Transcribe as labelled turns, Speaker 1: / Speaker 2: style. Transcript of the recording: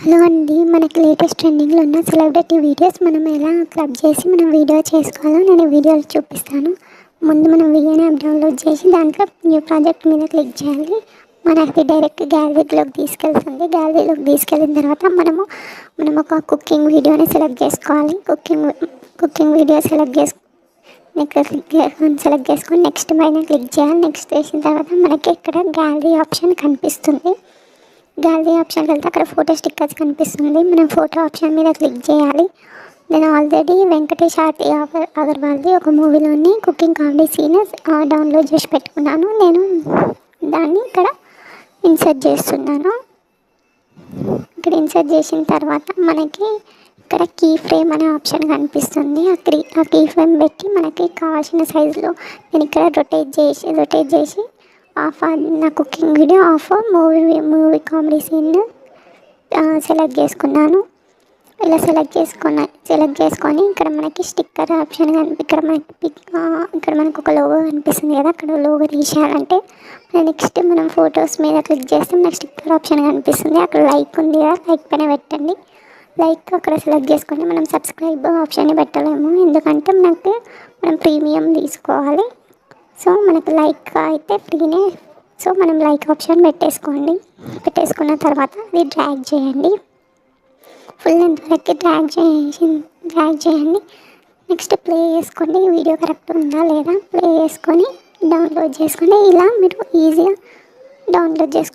Speaker 1: Hello అండి మనకి latest ట్రెండింగ్లో ఉన్న సెలబ్రిటీ వీడియోస్ మనం ఎలా క్లబ్ చేసి మనం వీడియో చేసుకోవాలో నేను వీడియోలు చూపిస్తాను. ముందు మనం వీడియోని యాప్ డౌన్లోడ్ చేసి దాంట్లో న్యూ ప్రాజెక్ట్ మీద క్లిక్ చేయాలి. మనకి డైరెక్ట్ గ్యాలరీలోకి తీసుకెళ్తుంది. గ్యాలరీలోకి తీసుకెళ్ళిన తర్వాత మనము మనం ఒక కుకింగ్ వీడియోని సెలెక్ట్ చేసుకోవాలి. కుకింగ్ కుకింగ్ వీడియో సెలెక్ట్ చేసు నెక్స్ట్ క్లిక్ సెలెక్ట్ చేసుకొని నెక్స్ట్ పైన క్లిక్ చేయాలి. నెక్స్ట్ చేసిన తర్వాత మనకి ఇక్కడ గ్యాలరీ ఆప్షన్ కనిపిస్తుంది. గ్యాలరీ ఆప్షన్ వెళ్తే అక్కడ ఫోటో స్టిక్కర్స్ కనిపిస్తుంది. మనం ఫోటో ఆప్షన్ మీద క్లిక్ చేయాలి. నేను ఆల్రెడీ వెంకటేష్ ఆర్తి అగర్వాల్ది ఒక మూవీలోని కుకింగ్ కామెడీ సీన్ డౌన్లోడ్ చేసి పెట్టుకున్నాను. నేను దాన్ని ఇక్కడ ఇన్సర్ట్ చేస్తున్నాను. ఇక్కడ ఇన్సర్ట్ చేసిన తర్వాత మనకి ఇక్కడ కీ ఫ్రేమ్ అనే ఆప్షన్ కనిపిస్తుంది. ఆ క్రీ ఆ కీ ఫ్రేమ్ పెట్టి మనకి కావాల్సిన సైజులో నేను ఇక్కడ రొటేట్ చేసి రొటేట్ చేసి ఆఫ్ నా cooking video of movie movie comedy scene select చేసుకున్నాను. ఇలా సెలెక్ట్ చేసుకున్న సెలెక్ట్ చేసుకొని ఇక్కడ మనకి స్టిక్కర్ ఆప్షన్ కనిపి ఇక్కడ మనకి పిక్ ఇక్కడ మనకు ఒక లోగో కనిపిస్తుంది కదా అక్కడ లోగో తీసేయాలంటే నెక్స్ట్ మనం ఫొటోస్ మీద క్లిక్ చేస్తే మనకి స్టిక్కర్ ఆప్షన్ కనిపిస్తుంది. అక్కడ లైక్ ఉంది కదా లైక్ పైన పెట్టండి. లైక్ అక్కడ సెలెక్ట్ చేసుకొని మనం సబ్స్క్రైబ్ ఆప్షన్ పెట్టలేము. ఎందుకంటే మనకి మనం ప్రీమియం తీసుకోవాలి. సో మనకు లైక్ అయితే ఫ్రీనే. సో మనం లైక్ ఆప్షన్ పెట్టేసుకోండి. పెట్టేసుకున్న తర్వాత అది డ్రాగ్ చేయండి. ఫుల్ లెంత్ వరకు డ్రాగ్ చేసి డ్రాగ్ చేయండి. నెక్స్ట్ ప్లే చేసుకోండి. వీడియో కరెక్ట్ ఉందా లేదా ప్లే చేసుకొని డౌన్లోడ్ చేసుకోండి ఇలా మీరు ఈజీగా డౌన్లోడ్ చేసుకో